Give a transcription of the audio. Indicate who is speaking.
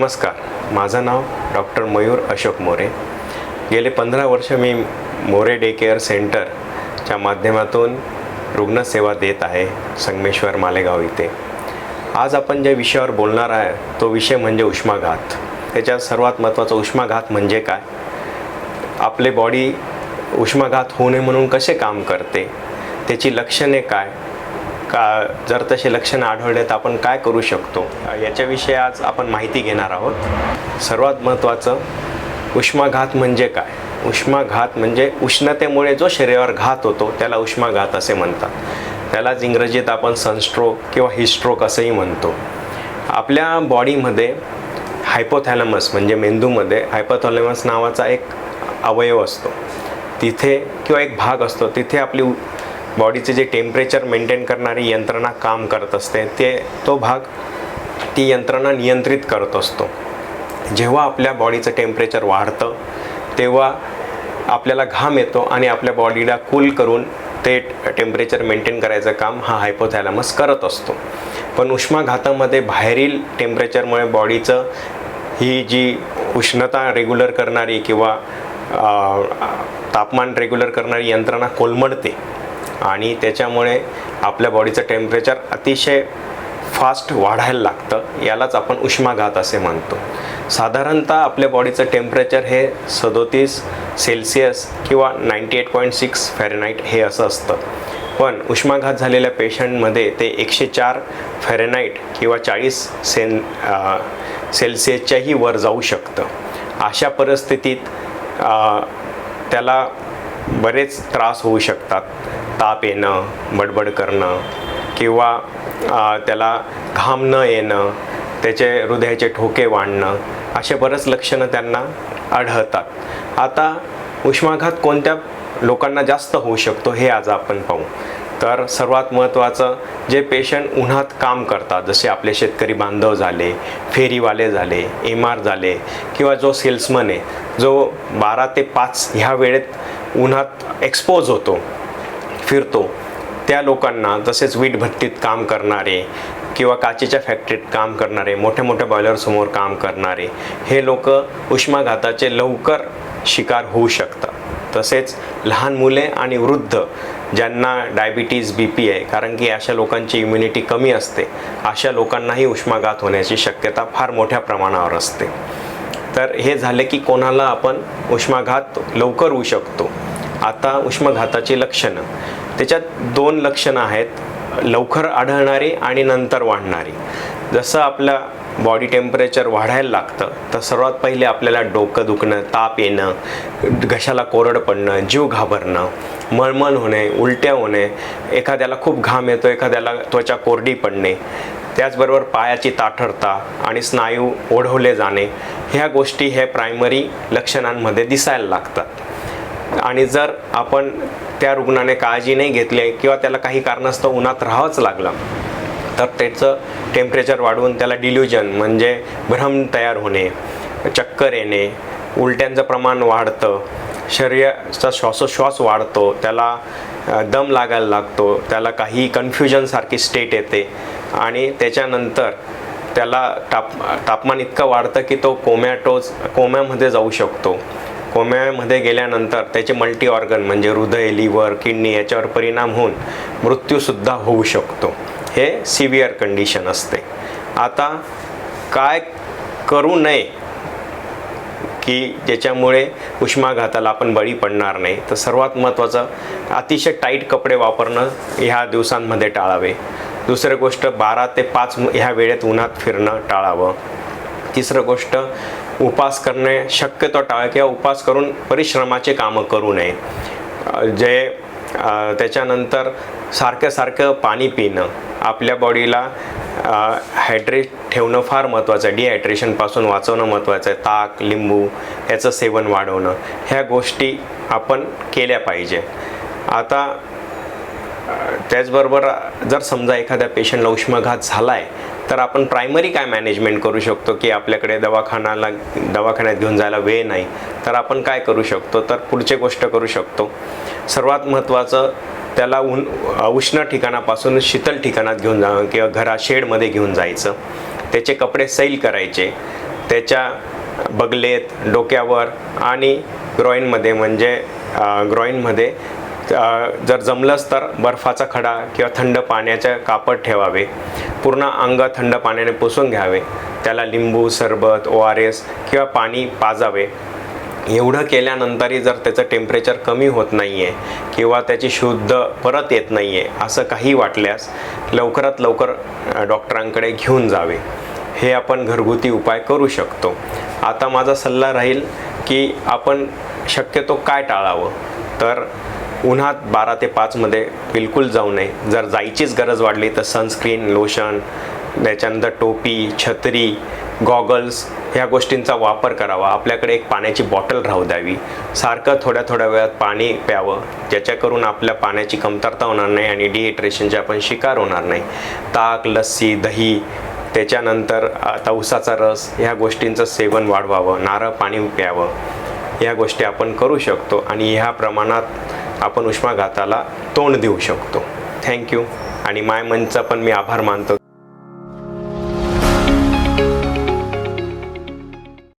Speaker 1: नमस्कार. माझं नाव डॉक्टर मयूर अशोक मोरे. गेले पंधरा वर्ष मी मोरे डे केअर सेंटरच्या माध्यमातून रुग्णसेवा देत आहे संगमेश्वर मालेगाव इथे. आज आपण ज्या विषयावर बोलणार आहे तो विषय म्हणजे उष्माघात. त्याच्यात सर्वात महत्त्वाचा उष्माघात म्हणजे काय? आपले बॉडी उष्माघात होऊ नये म्हणून कसे काम करते? त्याची लक्षणे काय? का जर तसे लक्षणं आढळले तर आपण काय करू शकतो? याच्याविषयी आज आपण माहिती घेणार आहोत. सर्वात महत्त्वाचं उष्माघात म्हणजे काय? उष्माघात म्हणजे उष्णतेमुळे जो शरीरावर घात होतो त्याला उष्माघात असे म्हणतात. त्यालाच इंग्रजीत आपण सनस्ट्रोक किंवा हिस्ट्रोक असंही म्हणतो. आपल्या बॉडीमध्ये हायपोथॅलमस म्हणजे मेंदूमध्ये हायपोथॅलमस नावाचा एक अवयव असतो. तिथे किंवा एक भाग असतो तिथे आपली बॉडीचे जे टेम्परेचर मेंटेन करणारी यंत्रणा काम करत असते ते तो भाग ती यंत्रणा नियंत्रित करत असतो. जेव्हा आपल्या बॉडीचं टेम्परेचर वाढतं तेव्हा आपल्याला घाम येतो आणि आपल्या बॉडीला कूल करून ते टेम्परेचर मेंटेन करायचं काम हा हायपोथॅलमस करत असतो. पण उष्माघातामध्ये बाहेरील टेम्परेचरमुळे बॉडीचं ही जी उष्णता रेग्युलर करणारी किंवा तापमान रेग्युलर करणारी यंत्रणा कोलमडते. आणि त्याच्यामुळे आपल्या बॉडीचं टेम्परेचर अतिशय फास्ट वाढायला लागतं. यालाच आपण उष्माघात असे म्हणतो. साधारणतः आपल्या बॉडीचं टेम्परेचर हे सदोतीस सेल्सिअस किंवा ninety eight point six Fahrenheit हे असं असतं. पण उष्माघात झालेल्या पेशंटमध्ये ते एकशे चार फॅरेनाईट किंवा चाळीस सेन सेल्सिअसच्याही वर जाऊ शकतं. अशा परिस्थितीत त्याला बरेच त्रास होऊ शकतात. ताप येणं बडबड करणं किंवा त्याला घाम न येणं त्याचे हृदयाचे ठोके वाढणं असे बरेच लक्षणं त्यांना आढळतात. आता उष्माघात कोणत्या लोकांना जास्त होऊ शकतो हे आज आपण पाहू. तर सर्वात महत्त्वाचं जे पेशंट उन्हात काम करतात जसे आपले शेतकरी बांधव झाले फेरीवाले झाले एम आर झाले किंवा जो सेल्समन आहे जो बारा ते पाच ह्या वेळेत उन्हात एक्सपोज होतो फिरतो. त्या लोकांना तसेच वीट भट्टीत काम करणारे किंवा काचेच्या फॅक्टरीत काम करणारे मोठ्या मोठ्या बॉयलरसमोर काम करणारे हे लोक उष्माघाताचे लवकर शिकार होऊ शकतात. तसेच लहान मुले आणि वृद्ध ज्यांना डायबिटीज बी पी आहे कारण की अशा लोकांची इम्युनिटी कमी असते अशा लोकांनाही उष्माघात होण्याची शक्यता फार मोठ्या प्रमाणावर असते. तर हे झाले की कोणाला आपण उष्माघात लवकर होऊ शकतो? आता उष्माघाताची लक्षणं. त्याच्यात दोन लक्षणं आहेत. लवकर आढळणारी आणि नंतर वाढणारी. जसं आपलं बॉडी टेम्परेचर वाढायला लागतं तर सर्वात पहिले आपल्याला डोकं दुखणं ताप येणं घशाला कोरड पडणं जीव घाबरणं मळमळ होणे उलट्या होणे एखाद्याला खूप घाम येतो एखाद्याला त्वचा कोरडी पडणे त्याचबरोबर पायाची ताठरता आणि स्नायू ओढवले जाणे ह्या गोष्टी हे प्रायमरी लक्षणांमध्ये दिसायला लागतात. आणि जर आपण त्या रुग्णाने काळजी नाही घेतली किंवा त्याला काही कारणास्तव उन्हात राहावंच लागलं तर त्याचं टेम्परेचर वाढवून त्याला डिल्युजन म्हणजे भ्रम तयार होणे चक्कर येणे उलट्यांचं प्रमाण वाढतं शरीराचा श्वासोश्वास वाढतो त्याला दम लागायला लागतो त्याला काही कन्फ्युजनसारखी स्टेट येते आणि त्याच्यानंतर त्याला ताप तापमान इतकं वाढतं की तो कोमॅटोज कोम्यामध्ये जाऊ शकतो. कोम्यामध्ये गेल्यानंतर त्याचे मल्टी ऑर्गन म्हणजे हृदय लिव्हर किडनी याच्यावर परिणाम होऊन मृत्यूसुद्धा होऊ शकतो. हे सिव्हिअर कंडिशन असते. आता काय करू नये की ज्याच्यामुळे उष्माघाताला आपण बळी पडणार नाही? तर सर्वात महत्त्वाचं अतिशय टाईट कपडे वापरणं ह्या दिवसांमध्ये टाळावे. दुसरं गोष्ट बारा ते पाच ह्या वेळेत उन्हात फिरणं टाळावं. तिसरं गोष्ट उपास करणे शक्यतो टाळ किंवा उपास करून परिश्रमाचे कामं करू नये. जे त्याच्यानंतर सारखं सारखं पाणी पिणं आपल्या बॉडीला हायड्रेट ठेवणं फार महत्त्वाचं आहे. डिहायड्रेशनपासून वाचवणं महत्त्वाचं आहे. ताक लिंबू याचं सेवन वाढवणं ह्या गोष्टी आपण केल्या पाहिजे. आता त्याचबरोबर जर समजा एखाद्या पेशंटला उष्माघात झाला आहे तर आपण प्रायमरी काय मॅनेजमेंट करू शकतो की आपल्याकडे दवाखान्याला दवाखान्यात घेऊन जायला वेळ नाही. तर आपण काय करू शकतो? तर पुढची गोष्ट करू शकतो. सर्वात महत्त्वाचं त्याला ऊन उष्ण ठिकाणापासून शीतल ठिकाणात घेऊन जा किंवा घरा शेडमध्ये घेऊन जायचं. त्याचे कपडे सैल करायचे. त्याच्या बगलेत डोक्यावर आणि ग्रॉईनमध्ये म्हणजे ग्रॉईनमध्ये जर जमलंच तर बर्फाचा खडा किंवा थंड पाण्याचे कापड ठेवावे. पूर्ण अंग थंड पाण्याने पुसून घ्यावे. त्याला लिंबू सरबत ओ आर एस किंवा पाणी पाजावे. एवढं केल्यानंतरही जर त्याचं टेम्परेचर कमी होत नाही आहे किंवा त्याची शुद्ध परत येत नाही आहे असं काही वाटल्यास लवकरात लवकर डॉक्टरांकडे घेऊन जावे. हे आपण घरगुती उपाय करू शकतो. आता माझा सल्ला राहील की आपण शक्यतो काय टाळावं? तर उन्हात बारा ते पाचमध्ये बिलकुल जाऊ नये. जर जायचीच गरज वाढली तर सनस्क्रीन लोशन त्याच्यानंतर टोपी छत्री गॉगल्स ह्या गोष्टींचा वापर करावा. आपल्याकडे एक पाण्याची बॉटल राहू द्यावी. सारखं थोड्या थोड्या वेळात पाणी प्यावं ज्याच्याकरून आपल्या पाण्याची कमतरता होणार नाही आणि डिहायड्रेशनचे आपण शिकार होणार नाही. ताक लस्सी दही त्याच्यानंतर आता उसाचा रस ह्या गोष्टींचं सेवन वाढवावं. नारळ पाणी प्यावं. या गोष्टी आपण करू शकतो आणि ह्या प्रमाणात आपण उष्माघाताला तोंड देऊ शकतो. थँक्यू आणि माय मनचा पण मी आभार मानतो